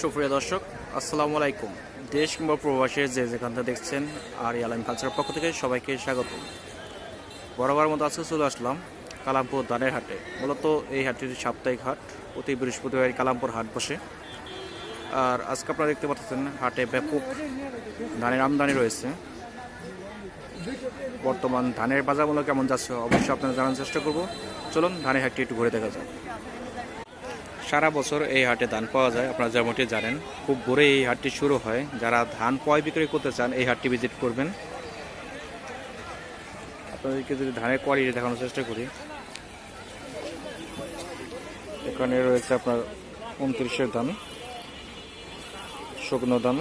সুপ্রিয় দর্শক, আসসালামু আলাইকুম। দেশ কিংবা প্রবাসের যে যেখানটা দেখছেন, আর ইয়ালাইন কালচারের পক্ষ থেকে সবাইকে স্বাগত। বরাবর মতো আজকে চলে আসলাম কালামপুর ধানের হাটে। মূলত এই হাটটি সাপ্তাহিক হাট, প্রতি বৃহস্পতিবার কালামপুর হাট বসে। আর আজকে আপনারা দেখতে পাচ্ছেন, হাটে ব্যাপক ধানের আমদানি রয়েছে। বর্তমান ধানের বাজার মূল্য কেমন যাচ্ছে, অবশ্যই আপনারা জানার চেষ্টা করব। চলুন ধানের হাটটি একটু ঘুরে দেখা যাক। সারা বছর এই হাটে ধান পাওয়া যায়। আপনারা যেমনটি জানেন, খুব ভোরে এই হাটটি শুরু হয়। যারা ধান ক্রয় বিক্রয় করতে চান, এই হাটটি ভিজিট করবেন। আপনাদেরকে যদি ধানের কোয়ালিটি দেখানোর চেষ্টা করি। এখানে রয়েছে আপনার উনত্রিশের দাম শুকনো দাম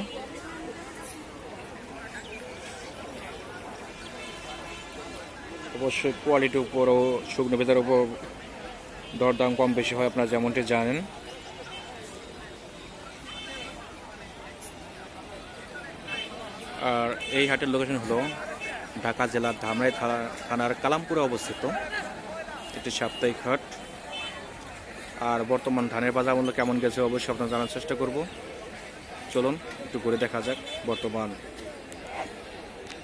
অবশ্যই কোয়ালিটির উপরও, শুকনো ভেতার উপর দরদাম কম বেশি হয়, আপনারা যেমনটি জানেন। আর এই হাটের লোকেশন হলো ঢাকা জেলার ধামরাই থানা- থানার কালামপুরে অবস্থিত। একটি সাপ্তাহিক হাট। আর বর্তমান ধানের বাজার মূল্য কেমন গেছে অবশ্যই আপনার জানার চেষ্টা করব। চলুন, একটু ঘুরে দেখা যাক বর্তমান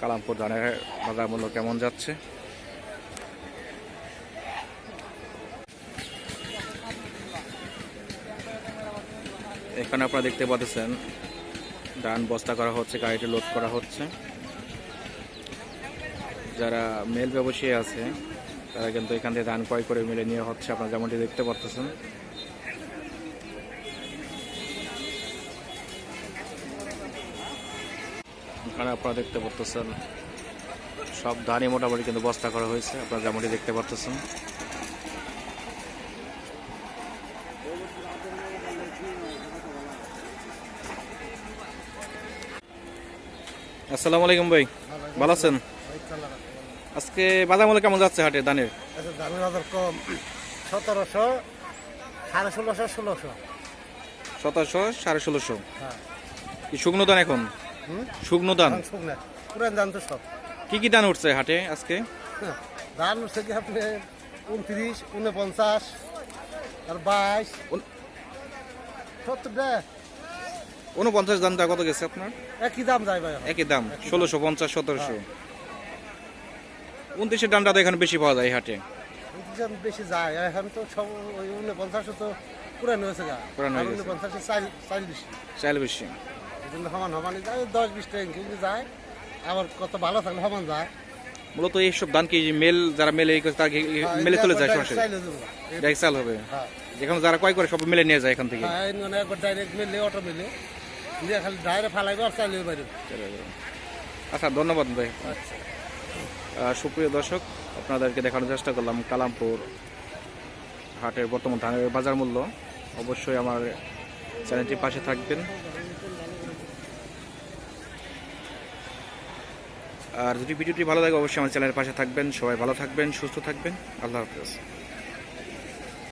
কালামপুর ধানের বাজার মূল্য কেমন যাচ্ছে। এখানে আপনারা দেখতে পাচ্ছেন ধান বস্তা করা হচ্ছে গাড়িতে লোড করা হচ্ছে। যারা মেল ব্যবসায়ী আছে, তারা কিন্তু এখান থেকে ধান ক্রয় করে মিলে নিয়ে হচ্ছে, আপনারা যেমনটি দেখতে পাচ্ছেন। এখানে আপনারা দেখতে পাচ্ছেন, সব ধানই মোটামুটি কিন্তু বস্তা করা হয়েছে, আপনারা যেমনটি দেখতে পাচ্ছেন। আসসালামু আলাইকুম ভাই। ভালো আছেন? আজকে বাজার মূল্য কেমন যাচ্ছে হাটে ধানের আচ্ছা ধানের বাজার কম। সতেরোশো সাড়ে ষোলোশো ষোলোশো। সতেরোশো সাড়ে ষোলোশো। হ্যাঁ। শুকনো ধান এখন? শুকনো ধান পুরান ধান তো সব। কি কি ধান উঠছে হাটে আজকে? ধান হচ্ছে কি আপনি উনত্রিশ উনপঞ্চাশ আর বাইশ। সত্তরটা উনপঞ্চাশ দামটা কত গেছে আপনার? একই দাম যায় ভাই একই দাম ষোলোশো পঞ্চাশ সতেরোশো। উনত্রিশের দামটা তো এখানে বেশি পাওয়া যায় হাটে। বেশি যায় এখন তো সব ওই উনপঞ্চাশও তো পুরান হয়েছে গা। পুরান হয়ে গেছে। উনপঞ্চাশে চাল চাল বেশি। বেশি। সমান সমানই যায় দশ বিশ টাকা কিন্তু যায়। আবার কত ভালো থাকলে সমান যায়। মূলত এইসব ধান কি মেল যারা মেলে এই করে মেলে চলে যায় সরাসরি? চাইলে ডাইরেক্ট চাল হবে? হ্যাঁ। যেখানে যারা কয় করে সব মেলে নিয়ে যায় এখান থেকে? হ্যাঁ ডাইরেক্ট মিললে অটো মিলে। বাইরে। আচ্ছা ধন্যবাদ ভাই। সুপ্রিয় দর্শক, আপনাদেরকে দেখানোর চেষ্টা করলাম কালামপুর হাটের বর্তমান ধানের বাজার মূল্য। অবশ্যই আমার চ্যানেলটির পাশে থাকবেন। আর যদি ভিডিওটি ভালো লাগে, অবশ্যই আমার চ্যানেলের পাশে থাকবেন। সবাই ভালো থাকবেন, সুস্থ থাকবেন। আল্লাহ হাফেজ।